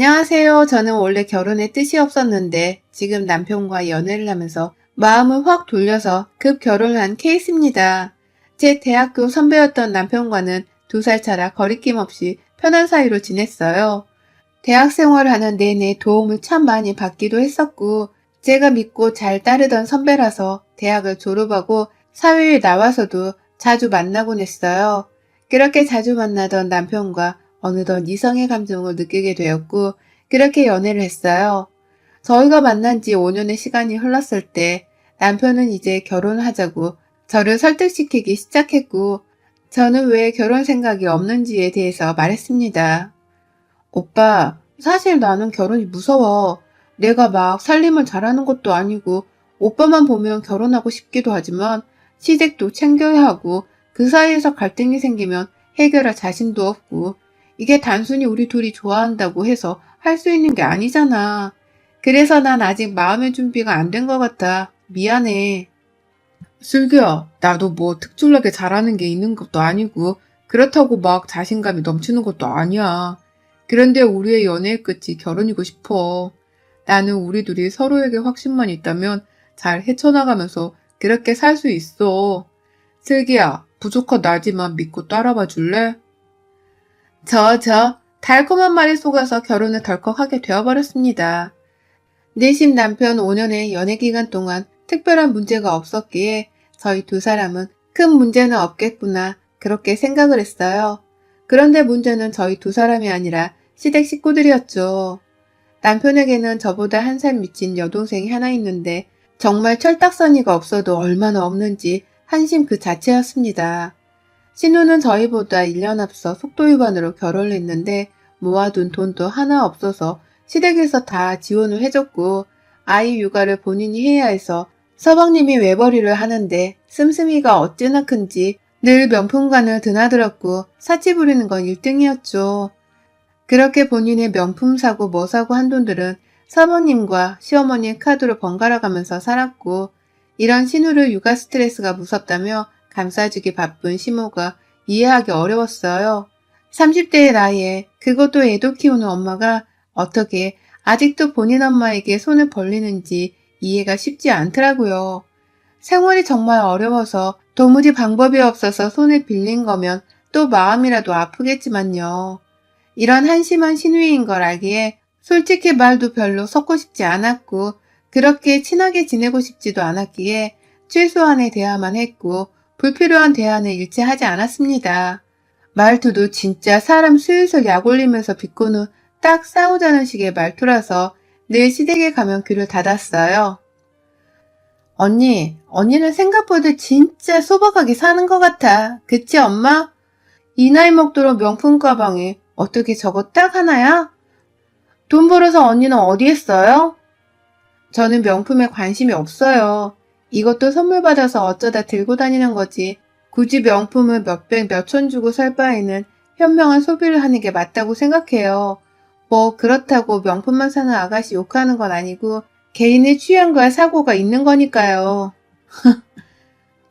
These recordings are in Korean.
안녕하세요. 저는 원래 결혼에 뜻이 없었는데 지금 남편과 연애를 하면서 마음을 확 돌려서 급 결혼을 한 케이스입니다. 제 대학교 선배였던 남편과는 두 살 차라 거리낌 없이 편한 사이로 지냈어요. 대학 생활을 하는 내내 도움을 참 많이 받기도 했었고 제가 믿고 잘 따르던 선배라서 대학을 졸업하고 사회에 나와서도 자주 만나곤 했어요. 그렇게 자주 만나던 남편과 어느덧 이성의 감정을 느끼게 되었고 그렇게 연애를 했어요. 저희가 만난 지 5년의 시간이 흘렀을 때 남편은 이제 결혼하자고 저를 설득시키기 시작했고 저는 왜 결혼 생각이 없는지에 대해서 말했습니다. 오빠, 사실 나는 결혼이 무서워. 내가 막 살림을 잘하는 것도 아니고 오빠만 보면 결혼하고 싶기도 하지만 시댁도 챙겨야 하고 그 사이에서 갈등이 생기면 해결할 자신도 없고 이게 단순히 우리 둘이 좋아한다고 해서 할 수 있는 게 아니잖아. 그래서 난 아직 마음의 준비가 안 된 것 같아. 미안해. 슬기야, 나도 뭐 특출나게 잘하는 게 있는 것도 아니고 그렇다고 막 자신감이 넘치는 것도 아니야. 그런데 우리의 연애의 끝이 결혼이고 싶어. 나는 우리 둘이 서로에게 확신만 있다면 잘 헤쳐나가면서 그렇게 살 수 있어. 슬기야, 부족한 나지만 믿고 따라봐 줄래? 저, 저, 달콤한 말에 속아서 결혼을 덜컥 하게 되어버렸습니다. 내심 남편 5년의 연애 기간 동안 특별한 문제가 없었기에 저희 두 사람은 큰 문제는 없겠구나 그렇게 생각을 했어요. 그런데 문제는 저희 두 사람이 아니라 시댁 식구들이었죠. 남편에게는 저보다 한 살 미친 여동생이 하나 있는데 정말 철딱서니가 없어도 얼마나 없는지 한심 그 자체였습니다. 신우는 저희보다 1년 앞서 속도 위반으로 결혼을 했는데 모아둔 돈도 하나 없어서 시댁에서 다 지원을 해줬고 아이 육아를 본인이 해야 해서 서방님이 외벌이를 하는데 씀씀이가 어찌나 큰지 늘 명품관을 드나들었고 사치 부리는 건 1등이었죠. 그렇게 본인의 명품 사고 뭐 사고 한 돈들은 사모님과 시어머니의 카드로 번갈아 가면서 살았고 이런 신우를 육아 스트레스가 무섭다며 감싸주기 바쁜 시모가 이해하기 어려웠어요. 30대의 나이에 그것도 애도 키우는 엄마가 어떻게 아직도 본인 엄마에게 손을 벌리는지 이해가 쉽지 않더라고요. 생활이 정말 어려워서 도무지 방법이 없어서 손을 빌린 거면 또 마음이라도 아프겠지만요. 이런 한심한 신우이인 걸 알기에 솔직히 말도 별로 섞고 싶지 않았고 그렇게 친하게 지내고 싶지도 않았기에 최소한의 대화만 했고 불필요한 대화는 일체 하지 않았습니다. 말투도 진짜 사람 슬슬 약 올리면서 비꼬는 딱 싸우자는 식의 말투라서 늘 시댁에 가면 귀를 닫았어요. 언니, 언니는 생각보다 진짜 소박하게 사는 것 같아. 그치, 엄마? 이 나이 먹도록 명품 가방에 어떻게 저거 딱 하나야? 돈 벌어서 언니는 어디에 써요? 저는 명품에 관심이 없어요. 이것도 선물 받아서 어쩌다 들고 다니는 거지. 굳이 명품을 몇백 몇천 주고 살 바에는 현명한 소비를 하는 게 맞다고 생각해요. 뭐 그렇다고 명품만 사는 아가씨 욕하는 건 아니고 개인의 취향과 사고가 있는 거니까요.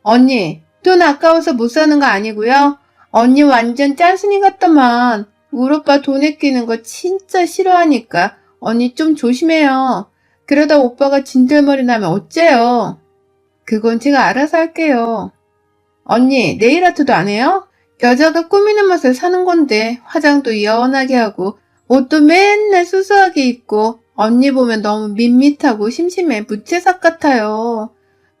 언니, 돈 아까워서 못 사는 거 아니고요. 언니 완전 짠순이 같더만. 우리 오빠 돈에 끼는 거 진짜 싫어하니까 언니 좀 조심해요. 그러다 오빠가 진들머리 나면 어째요? 그건 제가 알아서 할게요. 언니, 네일 아트도 안 해요? 여자가 꾸미는 맛을 사는 건데 화장도 연하게 하고 옷도 맨날 수수하게 입고 언니 보면 너무 밋밋하고 심심해 무채삭 같아요.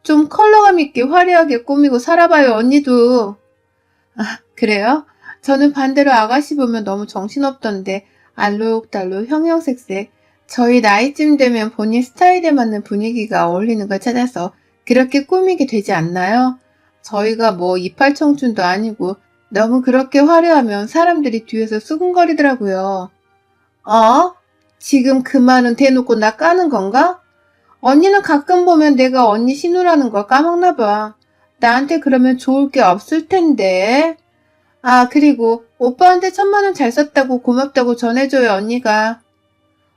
좀 컬러감 있게 화려하게 꾸미고 살아봐요, 언니도. 아, 그래요? 저는 반대로 아가씨 보면 너무 정신없던데 알록달록 형형색색 저희 나이쯤 되면 본인 스타일에 맞는 분위기가 어울리는 걸 찾아서 그렇게 꾸미게 되지 않나요? 저희가 뭐 이팔 청춘도 아니고 너무 그렇게 화려하면 사람들이 뒤에서 수근거리더라고요. 어? 지금 그 말은 대놓고 나 까는 건가? 언니는 가끔 보면 내가 언니 신우라는 걸 까먹나 봐. 나한테 그러면 좋을 게 없을 텐데. 아, 그리고 오빠한테 천만 원 잘 썼다고 고맙다고 전해줘요, 언니가.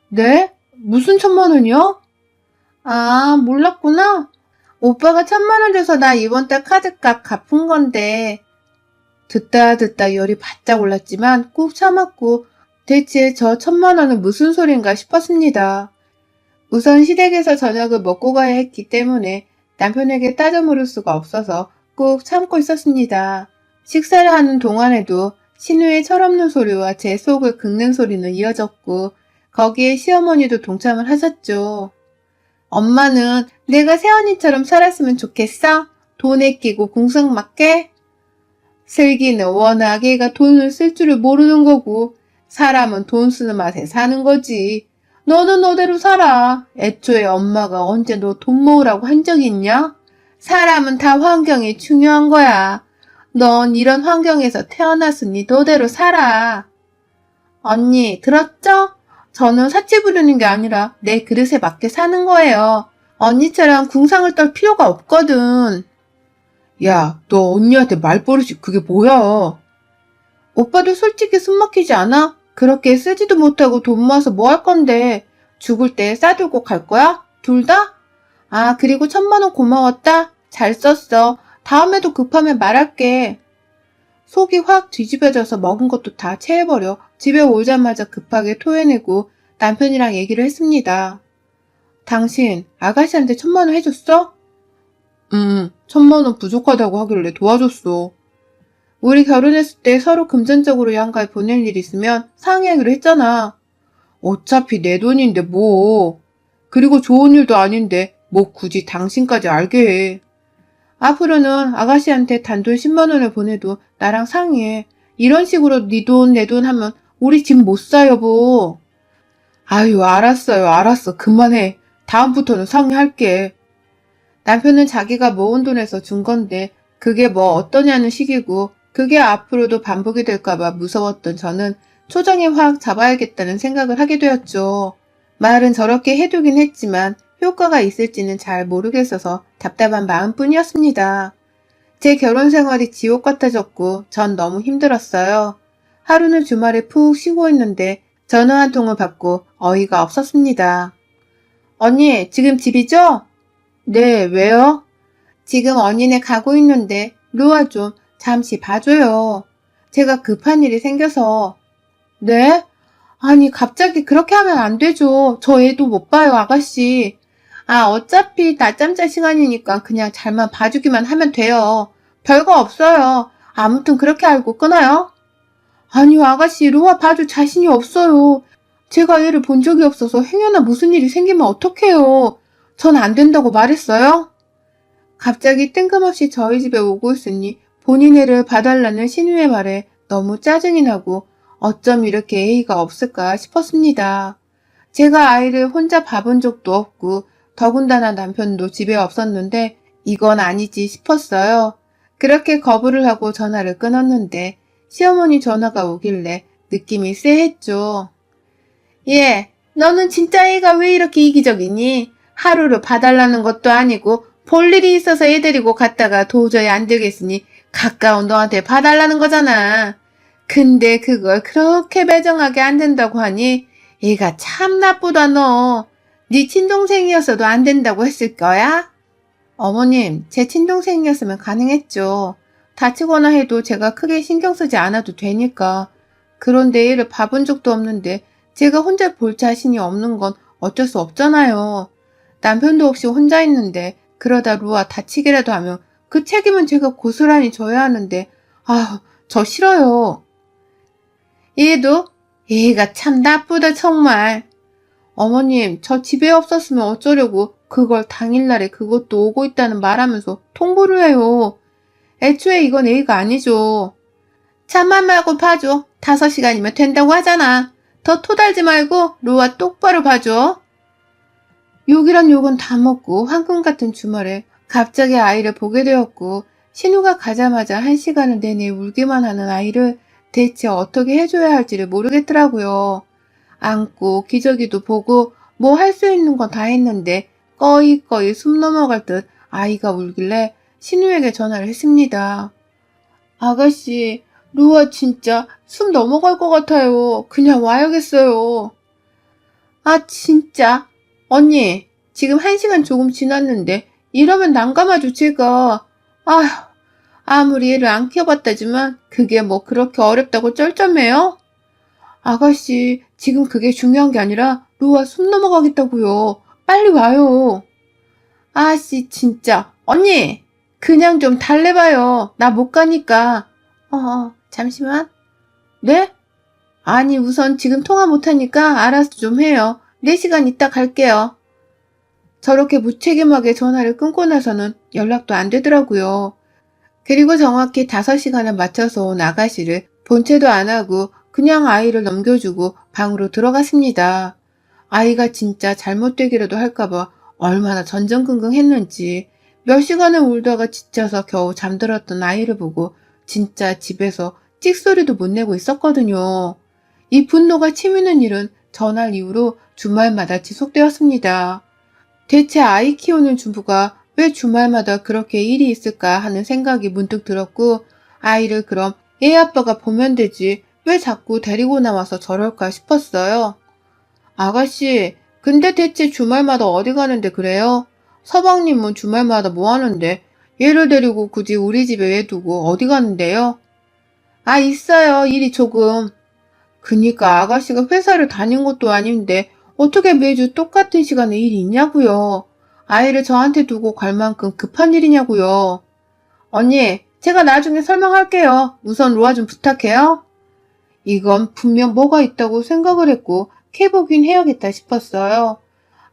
네? 무슨 천만 원이요? 아, 몰랐구나. 오빠가 천만 원 줘서 나 이번 달 카드값 갚은 건데. 듣다 듣다 열이 바짝 올랐지만 꾹 참았고 대체 저 천만 원은 무슨 소린가 싶었습니다. 우선 시댁에서 저녁을 먹고 가야 했기 때문에 남편에게 따져 물을 수가 없어서 꾹 참고 있었습니다. 식사를 하는 동안에도 신우의 철없는 소리와 제 속을 긁는 소리는 이어졌고 거기에 시어머니도 동참을 하셨죠. 엄마는 내가 새언니처럼 살았으면 좋겠어? 돈에 끼고 궁상 맞게? 슬기는 워낙 애가 돈을 쓸 줄을 모르는 거고 사람은 돈 쓰는 맛에 사는 거지. 너는 너대로 살아. 애초에 엄마가 언제 너 돈 모으라고 한 적 있냐? 사람은 다 환경이 중요한 거야. 넌 이런 환경에서 태어났으니 너대로 살아. 언니, 들었죠? 저는 사치 부리는 게 아니라 내 그릇에 맞게 사는 거예요. 언니처럼 궁상을 떨 필요가 없거든. 야, 너 언니한테 말버릇이 그게 뭐야? 오빠도 솔직히 숨 막히지 않아? 그렇게 쓰지도 못하고 돈 모아서 뭐 할 건데 죽을 때 싸들고 갈 거야? 둘 다? 아, 그리고 천만 원 고마웠다. 잘 썼어. 다음에도 급하면 말할게. 속이 확 뒤집어져서 먹은 것도 다 체해버려 집에 오자마자 급하게 토해내고 남편이랑 얘기를 했습니다. 당신 아가씨한테 천만 원 해줬어? 응, 천만 원 부족하다고 하길래 도와줬어. 우리 결혼했을 때 서로 금전적으로 양가에 보낼 일 있으면 상의하기로 했잖아. 어차피 내 돈인데 뭐. 그리고 좋은 일도 아닌데 뭐 굳이 당신까지 알게 해. 앞으로는 아가씨한테 단돈 10만 원을 보내도 나랑 상의해. 이런 식으로 네 돈 내 돈 하면 우리 집 못 사 여보. 아유 알았어요 알았어 그만해. 다음부터는 상의할게. 남편은 자기가 모은 돈에서 준 건데 그게 뭐 어떠냐는 식이고 그게 앞으로도 반복이 될까봐 무서웠던 저는 초정에 확 잡아야겠다는 생각을 하게 되었죠. 말은 저렇게 해두긴 했지만 효과가 있을지는 잘 모르겠어서 답답한 마음뿐이었습니다. 제 결혼 생활이 지옥 같아졌고 전 너무 힘들었어요. 하루는 주말에 푹 쉬고 있는데 전화 한 통을 받고 어이가 없었습니다. 언니, 지금 집이죠? 네, 왜요? 지금 언니네 가고 있는데 루아 좀 잠시 봐줘요. 제가 급한 일이 생겨서. 네? 아니, 갑자기 그렇게 하면 안 되죠. 저 애도 못 봐요, 아가씨. 아, 어차피 낮잠 잘 시간이니까 그냥 잘만 봐주기만 하면 돼요. 별거 없어요. 아무튼 그렇게 알고 끊어요. 아니요, 아가씨, 루아 봐줄 자신이 없어요. 제가 얘를 본 적이 없어서 행여나 무슨 일이 생기면 어떡해요. 전 안 된다고 말했어요? 갑자기 뜬금없이 저희 집에 오고 있으니 본인 애를 봐달라는 신우의 말에 너무 짜증이 나고 어쩜 이렇게 A가 없을까 싶었습니다. 제가 아이를 혼자 봐본 적도 없고 더군다나 남편도 집에 없었는데 이건 아니지 싶었어요. 그렇게 거부를 하고 전화를 끊었는데 시어머니 전화가 오길래 느낌이 쎄했죠. 예, 너는 진짜 애가 왜 이렇게 이기적이니? 하루를 봐달라는 것도 아니고 볼 일이 있어서 애 데리고 갔다가 도저히 안 되겠으니 가까운 너한테 봐달라는 거잖아. 근데 그걸 그렇게 매정하게 안 된다고 하니 얘가 참 나쁘다 너. 네 친동생이었어도 안 된다고 했을 거야? 어머님, 제 친동생이었으면 가능했죠. 다치거나 해도 제가 크게 신경 쓰지 않아도 되니까. 그런데 얘를 봐본 적도 없는데 제가 혼자 볼 자신이 없는 건 어쩔 수 없잖아요. 남편도 없이 혼자 있는데 그러다 루아 다치기라도 하면 그 책임은 제가 고스란히 져야 하는데 아휴 저 싫어요. 얘도 얘가 참 나쁘다 정말. 어머님 저 집에 없었으면 어쩌려고 그걸 당일날에 그것도 오고 있다는 말하면서 통보를 해요. 애초에 이건 A가 아니죠. 참만 말고 봐줘. 다섯 시간이면 된다고 하잖아. 더 토달지 말고 루아 똑바로 봐줘. 욕이란 욕은 다 먹고 황금 같은 주말에 갑자기 아이를 보게 되었고 신우가 가자마자 한 시간을 내내 울기만 하는 아이를 대체 어떻게 해줘야 할지를 모르겠더라고요. 안고 기저귀도 보고 뭐 할 수 있는 건 다 했는데 꺼이꺼이 숨 넘어갈 듯 아이가 울길래 신우에게 전화를 했습니다. 아가씨, 루아 진짜 숨 넘어갈 것 같아요. 그냥 와야겠어요. 아, 진짜. 언니, 지금 한 시간 조금 지났는데 이러면 난감하죠, 제가. 아휴, 아무리 애를 안 키워봤다지만 그게 뭐 그렇게 어렵다고 쩔쩔매요? 아가씨, 지금 그게 중요한 게 아니라 루아 숨 넘어가겠다고요. 빨리 와요. 아씨, 진짜. 언니! 그냥 좀 달래봐요. 나 못 가니까. 어, 어, 잠시만. 네? 아니, 우선 지금 통화 못하니까 알아서 좀 해요. 4시간 있다 갈게요. 저렇게 무책임하게 전화를 끊고 나서는 연락도 안 되더라고요. 그리고 정확히 5시간을 맞춰서 온 아가씨를 본체도 안 하고 그냥 아이를 넘겨주고 방으로 들어갔습니다. 아이가 진짜 잘못되기라도 할까봐 얼마나 전전긍긍 했는지 몇 시간을 울다가 지쳐서 겨우 잠들었던 아이를 보고 진짜 집에서 찍소리도 못 내고 있었거든요. 이 분노가 치미는 일은 전날 이후로 주말마다 지속되었습니다. 대체 아이 키우는 주부가 왜 주말마다 그렇게 일이 있을까 하는 생각이 문득 들었고 아이를 그럼 애 아빠가 보면 되지 왜 자꾸 데리고 나와서 저럴까 싶었어요. 아가씨, 근데 대체 주말마다 어디 가는데 그래요? 서방님은 주말마다 뭐 하는데 얘를 데리고 굳이 우리 집에 왜 두고 어디 가는데요? 아, 있어요. 일이 조금. 그니까 아가씨가 회사를 다닌 것도 아닌데 어떻게 매주 똑같은 시간에 일이 있냐고요. 아이를 저한테 두고 갈 만큼 급한 일이냐고요. 언니, 제가 나중에 설명할게요. 우선 로아 좀 부탁해요. 이건 분명 뭐가 있다고 생각을 했고 캐보긴 해야겠다 싶었어요.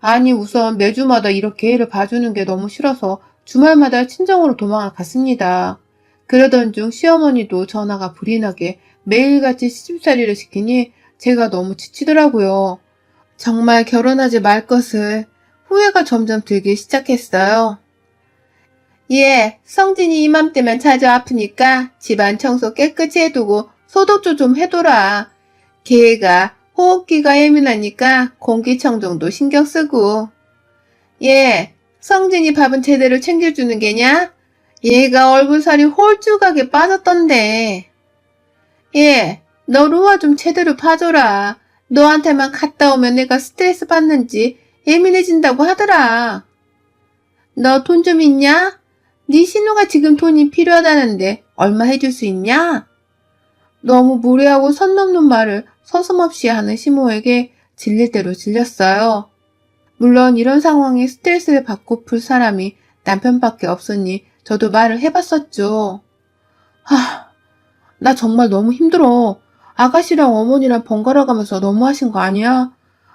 아니 우선 매주마다 이렇게 애를 봐주는 게 너무 싫어서 주말마다 친정으로 도망을 갔습니다. 그러던 중 시어머니도 전화가 불이 나게 매일같이 시집살이를 시키니 제가 너무 지치더라고요. 정말 결혼하지 말 것을 후회가 점점 들기 시작했어요. 예, 성진이 이맘때면 자주 아프니까 집안 청소 깨끗이 해두고 소독도 좀 해둬라. 걔가 호흡기가 예민하니까 공기청정도 신경 쓰고. 예, 성진이 밥은 제대로 챙겨주는 게냐? 얘가 얼굴살이 홀쭉하게 빠졌던데. 예, 너 루아 좀 제대로 봐줘라. 너한테만 갔다 오면 내가 스트레스 받는지 예민해진다고 하더라. 너 돈 좀 있냐? 네 신우가 지금 돈이 필요하다는데 얼마 해줄 수 있냐? 너무 무례하고 선 넘는 말을 서슴없이 하는 시모에게 질릴 대로 질렸어요. 물론 이런 상황에 스트레스를 받고 풀 사람이 남편밖에 없으니 저도 말을 해봤었죠. 하, 나 정말 너무 힘들어. 아가씨랑 어머니랑 번갈아 가면서 너무하신 거 아니야?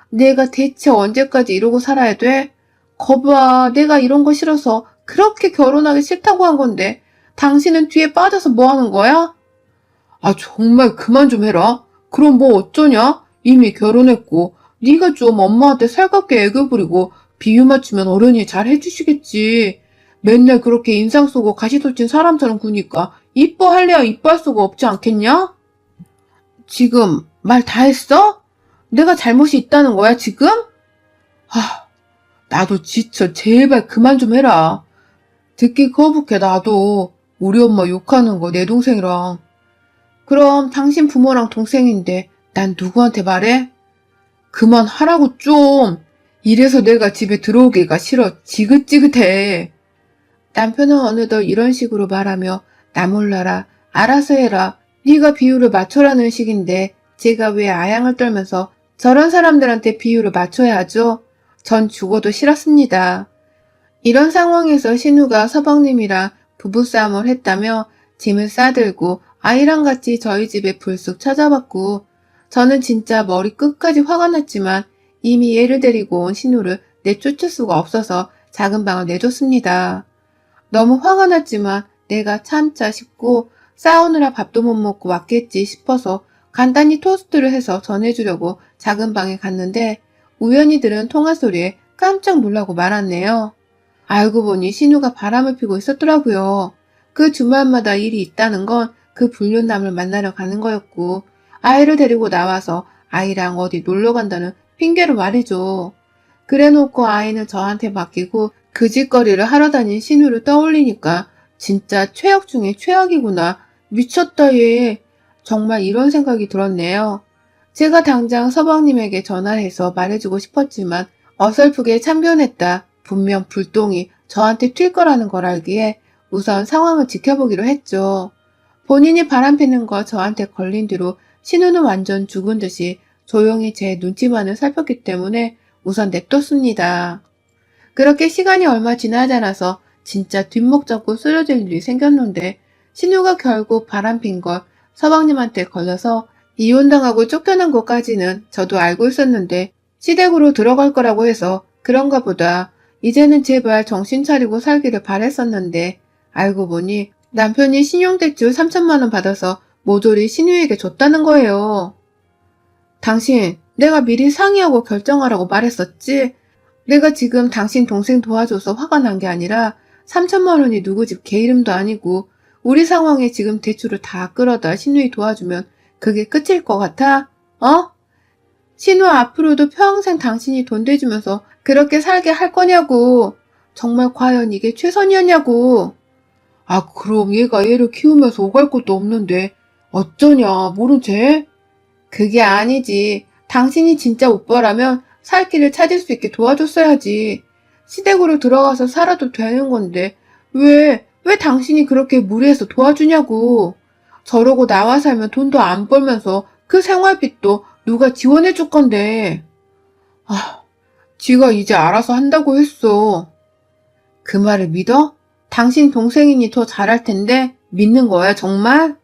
내가 대체 언제까지 이러고 살아야 돼? 거봐, 내가 이런 거 싫어서 그렇게 결혼하기 싫다고 한 건데, 당신은 뒤에 빠져서 뭐 하는 거야? 아, 정말 그만 좀 해라. 그럼 뭐 어쩌냐? 이미 결혼했고, 네가 좀 엄마한테 살갑게 애교 부리고 비유 맞추면 어른이 잘 해주시겠지. 맨날 그렇게 인상 쓰고 가시돌진 사람처럼 구니까 이뻐할래야 이뻐할 수가 없지 않겠냐? 지금 말 다 했어? 내가 잘못이 있다는 거야, 지금? 하, 나도 지쳐. 제발 그만 좀 해라. 듣기 거북해, 나도. 우리 엄마 욕하는 거 내 동생이랑. 그럼 당신 부모랑 동생인데 난 누구한테 말해? 그만하라고 좀. 이래서 내가 집에 들어오기가 싫어. 지긋지긋해. 남편은 어느덧 이런 식으로 말하며 나 몰라라. 알아서 해라. 네가 비율을 맞춰라는 식인데 제가 왜 아양을 떨면서 저런 사람들한테 비율을 맞춰야 하죠? 전 죽어도 싫었습니다. 이런 상황에서 신우가 서방님이랑 부부싸움을 했다며 짐을 싸들고 아이랑 같이 저희 집에 불쑥 찾아왔고 저는 진짜 머리 끝까지 화가 났지만 이미 얘를 데리고 온 신우를 내쫓을 수가 없어서 작은 방을 내줬습니다. 너무 화가 났지만 내가 참자 싶고 싸우느라 밥도 못 먹고 왔겠지 싶어서 간단히 토스트를 해서 전해주려고 작은 방에 갔는데 우연히 들은 통화 소리에 깜짝 놀라고 말았네요. 알고 보니 신우가 바람을 피고 있었더라고요. 그 주말마다 일이 있다는 건 그 불륜남을 만나러 가는 거였고 아이를 데리고 나와서 아이랑 어디 놀러 간다는 핑계로 말이죠. 그래 놓고 아이는 저한테 맡기고 그 짓거리를 하러 다닌 신우를 떠올리니까 진짜 최악 중에 최악이구나. 미쳤다 얘. 정말 이런 생각이 들었네요. 제가 당장 서방님에게 전화를 해서 말해주고 싶었지만 어설프게 참견했다. 분명 불똥이 저한테 튈 거라는 걸 알기에 우선 상황을 지켜보기로 했죠. 본인이 바람 피는 거 저한테 걸린 뒤로 신우는 완전 죽은 듯이 조용히 제 눈치만을 살폈기 때문에 우선 냅뒀습니다. 그렇게 시간이 얼마 지나지 않아서 진짜 뒷목 잡고 쓰러질 일이 생겼는데 신우가 결국 바람 핀 걸 서방님한테 걸려서 이혼당하고 쫓겨난 것까지는 저도 알고 있었는데 시댁으로 들어갈 거라고 해서 그런가 보다 이제는 제발 정신 차리고 살기를 바랬었는데 알고 보니 남편이 신용대출 3천만 원 받아서 모조리 신우에게 줬다는 거예요. 당신 내가 미리 상의하고 결정하라고 말했었지? 내가 지금 당신 동생 도와줘서 화가 난 게 아니라 3천만 원이 누구 집 개 이름도 아니고 우리 상황에 지금 대출을 다 끌어다 신우이 도와주면 그게 끝일 것 같아? 어? 신우 앞으로도 평생 당신이 돈 대주면서 그렇게 살게 할 거냐고. 정말 과연 이게 최선이었냐고. 아, 그럼 얘가 얘를 키우면서 오갈 것도 없는데 어쩌냐, 모른 채? 그게 아니지. 당신이 진짜 오빠라면 살 길을 찾을 수 있게 도와줬어야지. 시댁으로 들어가서 살아도 되는 건데 왜, 왜 당신이 그렇게 무리해서 도와주냐고. 저러고 나와 살면 돈도 안 벌면서 그 생활비도 누가 지원해 줄 건데. 아, 지가 이제 알아서 한다고 했어. 그 말을 믿어? 당신 동생이니 더 잘할 텐데 믿는 거야, 정말?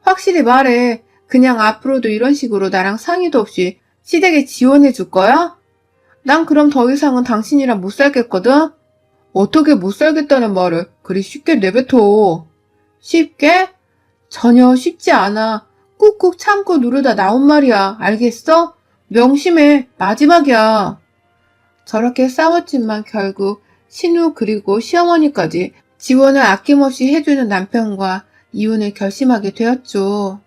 확실히 말해. 그냥 앞으로도 이런 식으로 나랑 상의도 없이 시댁에 지원해 줄 거야? 난 그럼 더 이상은 당신이랑 못 살겠거든? 어떻게 못 살겠다는 말을 그리 쉽게 내뱉어. 쉽게? 전혀 쉽지 않아. 꾹꾹 참고 누르다 나온 말이야. 알겠어? 명심해. 마지막이야. 저렇게 싸웠지만 결국 신우 그리고 시어머니까지 지원을 아낌없이 해주는 남편과 이혼을 결심하게 되었죠.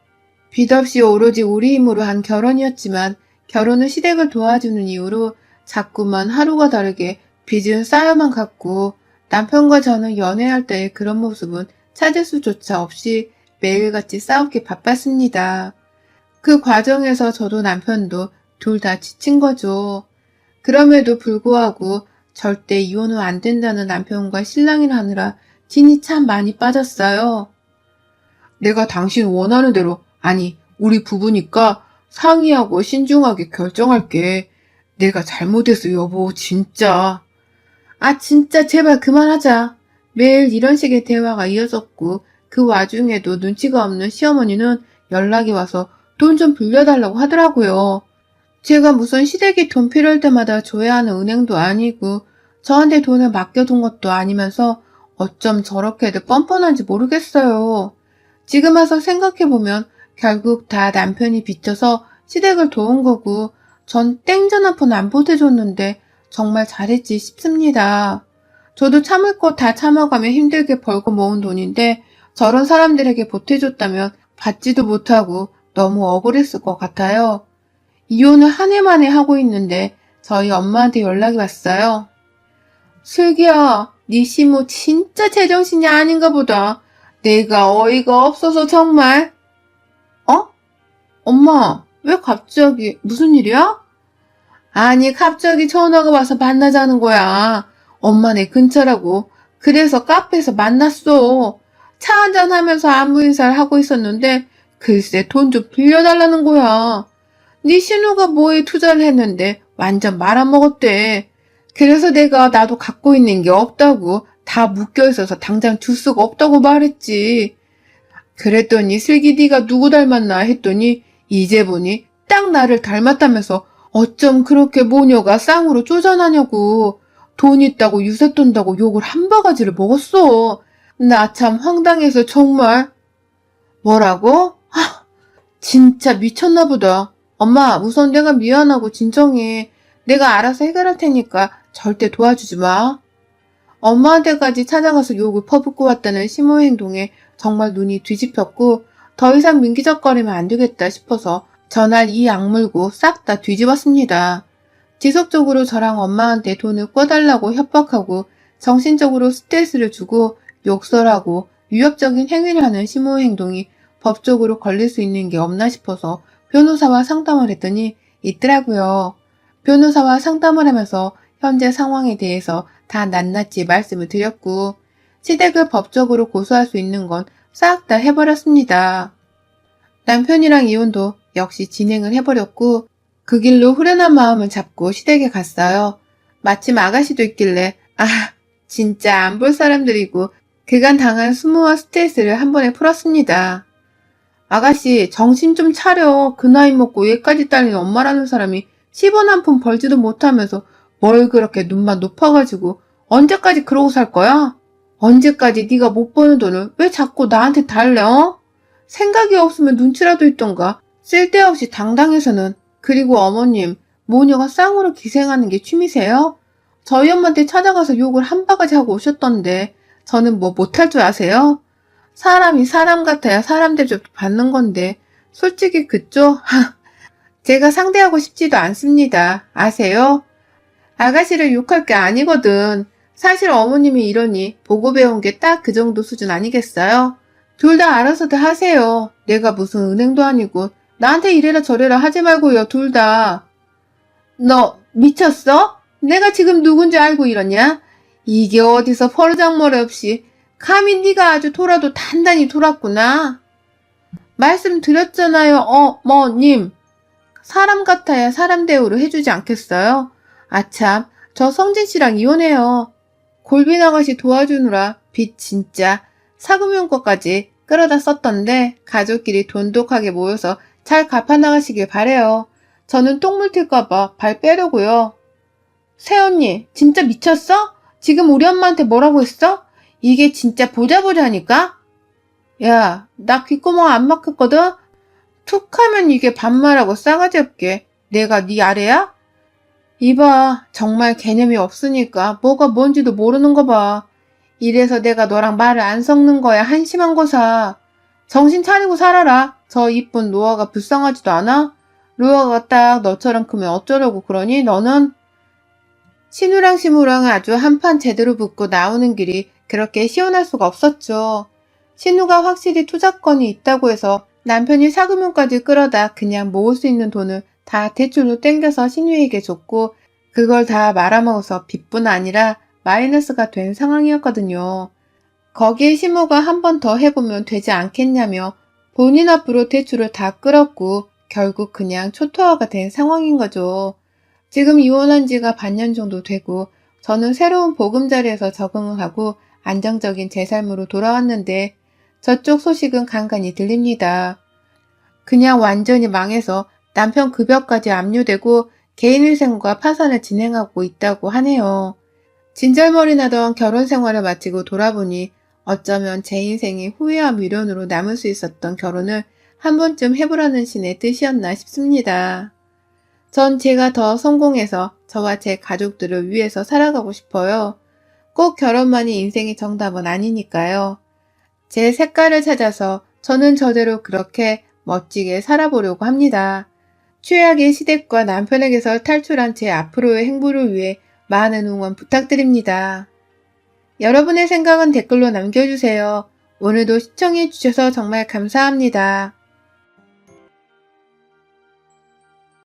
빚 없이 오로지 우리 힘으로 한 결혼이었지만 결혼은 시댁을 도와주는 이유로 자꾸만 하루가 다르게 빚은 쌓여만 갔고 남편과 저는 연애할 때의 그런 모습은 찾을 수조차 없이 매일같이 싸우기 바빴습니다. 그 과정에서 저도 남편도 둘 다 지친 거죠. 그럼에도 불구하고 절대 이혼은 안 된다는 남편과 신랑을 하느라 진이 참 많이 빠졌어요. 내가 당신 원하는 대로, 아니, 우리 부부니까 상의하고 신중하게 결정할게. 내가 잘못했어, 여보, 진짜. 아, 진짜 제발 그만하자. 매일 이런 식의 대화가 이어졌고, 그 와중에도 눈치가 없는 시어머니는 연락이 와서 돈 좀 빌려달라고 하더라고요. 제가 무슨 시댁이 돈 필요할 때마다 줘야 하는 은행도 아니고, 저한테 돈을 맡겨둔 것도 아니면서 어쩜 저렇게도 뻔뻔한지 모르겠어요. 지금 와서 생각해보면 결국 다 남편이 빚져서 시댁을 도운 거고, 전 땡전 한 푼 안 보태줬는데 정말 잘했지 싶습니다. 저도 참을 거 다 참아가며 힘들게 벌고 모은 돈인데 저런 사람들에게 보태줬다면 받지도 못하고 너무 억울했을 것 같아요. 이혼을 한 해 만에 하고 있는데 저희 엄마한테 연락이 왔어요. 슬기야, 네 시모 진짜 제정신이 아닌가 보다. 내가 어이가 없어서 정말. 어? 엄마, 왜 갑자기 무슨 일이야? 아니, 갑자기 전화가 와서 만나자는 거야. 엄마 내 근처라고. 그래서 카페에서 만났어. 차 한잔 하면서 안부 인사를 하고 있었는데 글쎄 돈 좀 빌려달라는 거야. 네 신우가 뭐에 투자를 했는데 완전 말아먹었대. 그래서 내가 나도 갖고 있는 게 없다고 다 묶여 있어서 당장 줄 수가 없다고 말했지. 그랬더니 슬기 네가 누구 닮았나 했더니 이제 보니 딱 나를 닮았다면서 어쩜 그렇게 모녀가 쌍으로 쪼잔하냐고 돈 있다고 유세 떤다고 욕을 한 바가지를 먹었어. 나 참 황당해서 정말. 뭐라고? 하, 진짜 미쳤나 보다. 엄마, 우선 내가 미안하고 진정해. 내가 알아서 해결할 테니까 절대 도와주지 마. 엄마한테까지 찾아가서 욕을 퍼붓고 왔다는 시모 행동에 정말 눈이 뒤집혔고 더 이상 민기적거리면 안 되겠다 싶어서 전날 이 악물고 싹 다 뒤집었습니다. 지속적으로 저랑 엄마한테 돈을 꿔달라고 협박하고 정신적으로 스트레스를 주고 욕설하고 위협적인 행위를 하는 시모 행동이 법적으로 걸릴 수 있는 게 없나 싶어서 변호사와 상담을 했더니 있더라고요. 변호사와 상담을 하면서 현재 상황에 대해서 다 낱낱이 말씀을 드렸고 시댁을 법적으로 고소할 수 있는 건 싹 다 해버렸습니다. 남편이랑 이혼도 역시 진행을 해버렸고 그 길로 후련한 마음을 잡고 시댁에 갔어요. 마침 아가씨도 있길래 아 진짜 안 볼 사람들이고 그간 당한 수모와 스트레스를 한 번에 풀었습니다. 아가씨 정신 좀 차려. 그 나이 먹고 얘까지 딸린 엄마라는 사람이 10원 한 푼 벌지도 못하면서 뭘 그렇게 눈만 높아가지고 언제까지 그러고 살 거야? 언제까지 네가 못 버는 돈을 왜 자꾸 나한테 달래 어? 생각이 없으면 눈치라도 있던가 쓸데없이 당당해서는 그리고 어머님 모녀가 쌍으로 기생하는 게 취미세요? 저희 엄마한테 찾아가서 욕을 한 바가지 하고 오셨던데 저는 뭐 못할 줄 아세요? 사람이 사람 같아야 사람 대접 받는 건데 솔직히 그쪽 제가 상대하고 싶지도 않습니다. 아세요? 아가씨를 욕할 게 아니거든. 사실 어머님이 이러니 보고 배운 게 딱 그 정도 수준 아니겠어요? 둘 다 알아서들 하세요. 내가 무슨 은행도 아니고 나한테 이래라 저래라 하지 말고요, 둘 다. 너 미쳤어? 내가 지금 누군지 알고 이러냐? 이게 어디서 버르장머리 없이 감히 네가 아주 돌아도 단단히 돌았구나. 말씀드렸잖아요, 어머님. 사람 같아야 사람 대우를 해주지 않겠어요? 아참, 저 성진 씨랑 이혼해요. 골빈 아가씨 도와주느라 빚 진짜 사금융 거까지 끌어다 썼던데 가족끼리 돈독하게 모여서 잘 갚아나가시길 바래요. 저는 똥물 튈까봐 발 빼려고요. 새언니, 진짜 미쳤어? 지금 우리 엄마한테 뭐라고 했어? 이게 진짜 보자 보자니까? 야, 나 귓구멍 안 막혔거든? 툭 하면 이게 반말하고 싸가지 없게. 내가 네 아래야? 이봐, 정말 개념이 없으니까 뭐가 뭔지도 모르는 거 봐. 이래서 내가 너랑 말을 안 섞는 거야, 한심한 거사. 정신 차리고 살아라. 저 이쁜 로아가 불쌍하지도 않아? 로아가 딱 너처럼 크면 어쩌려고 그러니? 너는? 신우랑 시무랑 아주 한판 제대로 붙고 나오는 길이 그렇게 시원할 수가 없었죠. 신우가 확실히 투자권이 있다고 해서 남편이 사금융까지 끌어다 그냥 모을 수 있는 돈을 다 대출로 땡겨서 신우에게 줬고 그걸 다 말아먹어서 빚뿐 아니라 마이너스가 된 상황이었거든요. 거기에 시모가 한 번 더 해보면 되지 않겠냐며 본인 앞으로 대출을 다 끌었고 결국 그냥 초토화가 된 상황인 거죠. 지금 이혼한 지가 반년 정도 되고 저는 새로운 보금자리에서 적응을 하고 안정적인 제 삶으로 돌아왔는데 저쪽 소식은 간간히 들립니다. 그냥 완전히 망해서 남편 급여까지 압류되고 개인위생과 파산을 진행하고 있다고 하네요. 진절머리 나던 결혼 생활을 마치고 돌아보니 어쩌면 제 인생이 후회와 미련으로 남을 수 있었던 결혼을 한 번쯤 해보라는 신의 뜻이었나 싶습니다. 전 제가 더 성공해서 저와 제 가족들을 위해서 살아가고 싶어요. 꼭 결혼만이 인생의 정답은 아니니까요. 제 색깔을 찾아서 저는 저대로 그렇게 멋지게 살아보려고 합니다. 최악의 시댁과 남편에게서 탈출한 제 앞으로의 행보를 위해 많은 응원 부탁드립니다. 여러분의 생각은 댓글로 남겨주세요. 오늘도 시청해주셔서 정말 감사합니다.